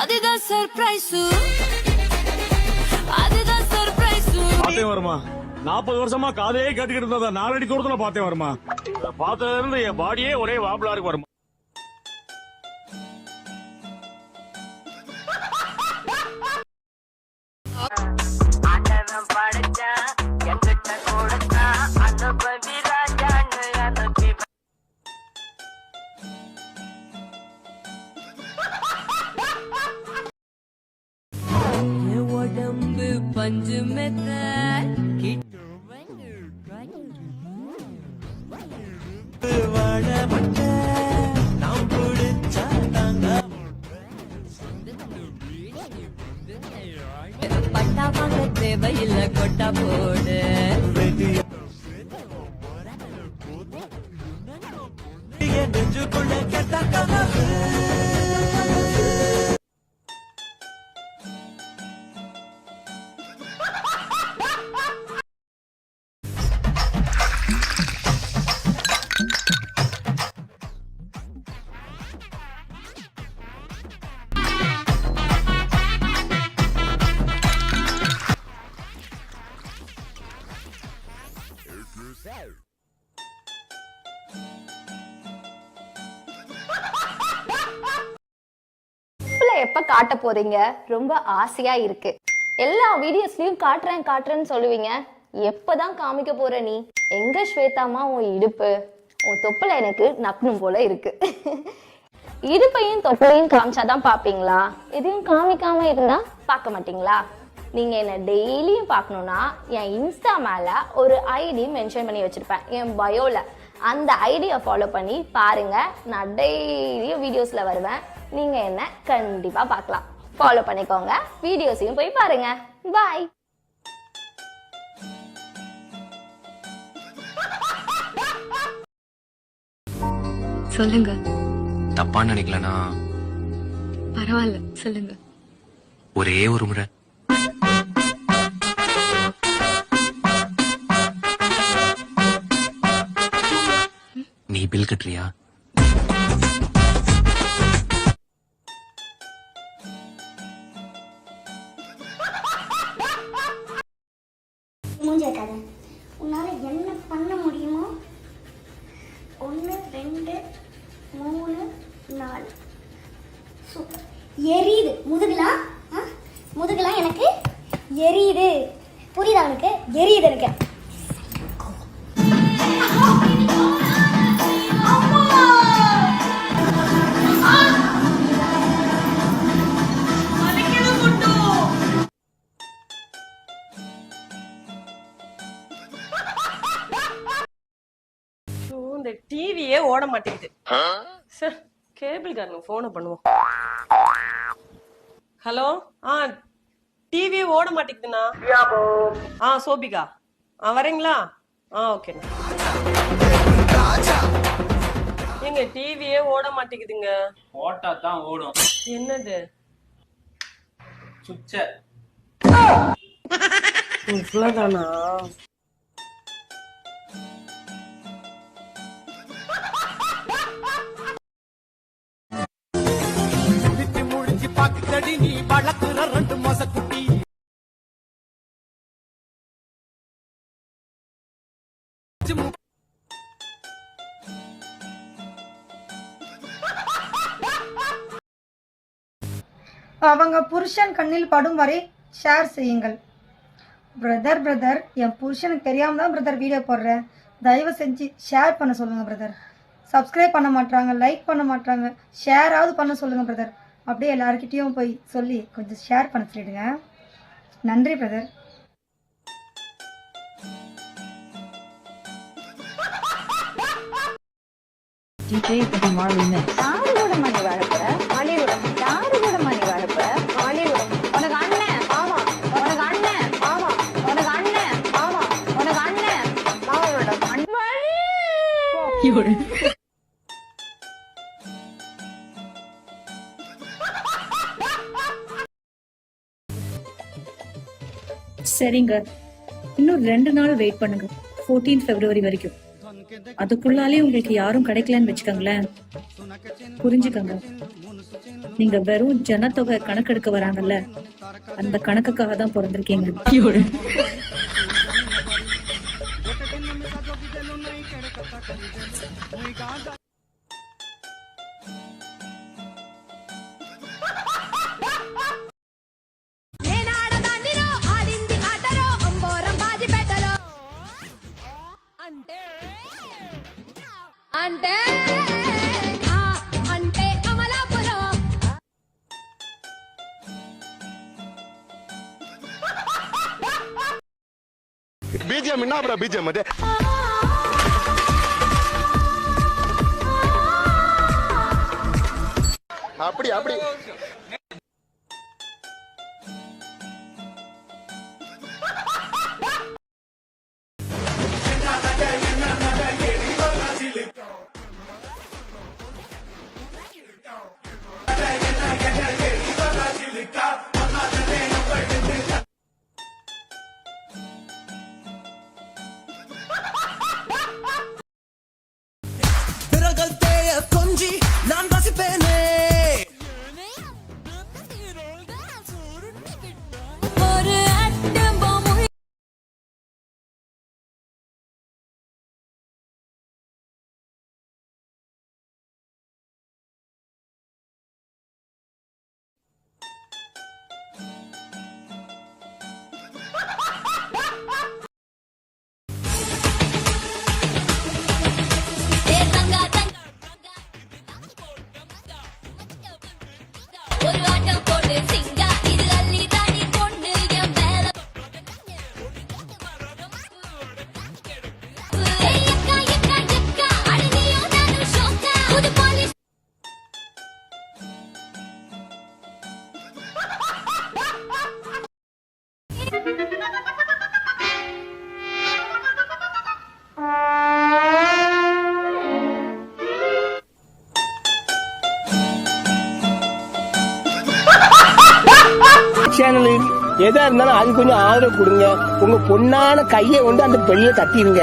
அதுதான் சர்ப்ரைஸ் அதுதான் சர்ப்ரைஸ் பாத்தே வருமா? நாற்பது வருஷமா காதையே கட்டிக்கிட்டு இருந்தத நாலடி தூரத்துல பாத்தே வருமா? இத பார்த்ததுல இருந்து என் பாடியே ஒரே வாபலா இருக்கு வருமா? போடு. நெஞ்சுக்குள்ள கெட்ட போடு say. எப்ப காட்ட போறீங்க? ரொம்ப ஆசையா இருக்கு. எல்லா வீடியோஸ்லயும் காட்டுறேன் காட்டுறேன்னு சொல்லுவீங்க. எப்பதான் காமிக்க போற நீ? எங்க ஸ்வேதாமா உன் இடுப்பு? உன் தொப்புல எனக்கு நக்கணும் போல இருக்கு. இடுப்பையும் தொப்பையும் காமிச்சாதான் பாப்பீங்களா? இதையும் காமிக்காம இருந்தா பார்க்க மாட்டீங்களா? நீங்க என்ன டெய்லியும் பார்க்கணும்னா என் இன்ஸ்டா மேல ஒரு ஐடி மென்ஷன் பண்ணி வச்சிருப்பேன். என் பயோல அந்த ஐடியை ஃபாலோ பண்ணி பாருங்க. நான் டெய்லியும் வீடியோஸ்ல வருவேன். நீங்க என்ன கண்டிப்பா பார்க்கலாம். ஃபாலோ பண்ணிக்கோங்க. வீடியோஸையும் போய் பாருங்க. பாய் சொல்லுங்க. தப்பா நினைக்கலனா? பரவாயில்ல. சொல்லுங்க. ஒரே ஒரு முறை. நீ பில் கட்டுறியா மூஞ்சி வைக்காத உன்னால் என்ன பண்ண முடியுமோ? ஒன்று ரெண்டு மூணு நாலு. சூப்பர் எரியுது. முதுகுலாம் ஆ? முதுகுலாம் எனக்கு எரியுது. புரியுதா உனக்கு? எரியுது எனக்கு. இந்த டிவியே ஓட மாட்டேங்குது. சே, கேபிள் காரனுக்கு போனை பண்ணுவோம். ஹலோ ஆ டிவியே ஓட மாட்டேங்குதுண்ணா. ஆ சோபிகா. ஆ வரீங்களா? ஆ ஓகேண்ணா எங்க டிவியே ஓட மாட்டேங்குதுங்க. ஓட்டா தான் ஓடும். என்னது? சுச்ச இவ்வளவுதானா? அவங்க புருஷன் கண்ணில் படும் வரை ஷேர் செய்யுங்கள். பிரதர் பிரதர் என் புருஷனுக்கு தெரியாம தான் பிரதர் வீடியோ போடுறேன் தயவு செஞ்சு ஷேர் பண்ண சொல்லுங்க பிரதர் சப்ஸ்கிரைப் பண்ண மாட்டாங்க லைக் பண்ண மாட்டாங்க ஷேராவது பண்ண சொல்லுங்க பிரதர் அப்படியே எல்லாருக்கிட்டேயும் போய் சொல்லி கொஞ்சம் ஷேர் பண்ண சொல்லிடுங்க. நன்றி பிரதர் யாரு கூட மணி வரப்ப மாலிவுடன் யாரு கூட மணி வரப்ப மாலிவுடன் உனக்கு அண்ணன் ஆமா உனக்கு அண்ணன் ஆமா உனக்கு அண்ணன் ஆமா உனக்கு அண்ணன் மாலிவுடன் சரிங்க. இன்னும் ரெண்டு நாள் வெயிட் பண்ணுங்க. 14th பிப்ரவரி வரைக்கும். அதுக்குள்ளாலே உங்களுக்கு யாரும் கிடைக்கலன்னு வச்சுக்கோங்களேன். புரிஞ்சுக்கங்க. நீங்க வெறும் ஜனத்தொகை கணக்கெடுக்க வராங்கல்ல அந்த கணக்குக்காக தான் பிறந்திருக்கீங்க. అంటే ఆ, అంటే అమలాపురం பிஜிஎம் என்ன அப்புறம் பிஜிஎம் அது அப்படி அப்படி சேனலு எதா இருந்தாலும் அது கொஞ்சம் ஆதரவு கொடுங்க. உங்க பொண்ணான கையை கொண்டு அந்த பெண்ணில தட்டிடுங்க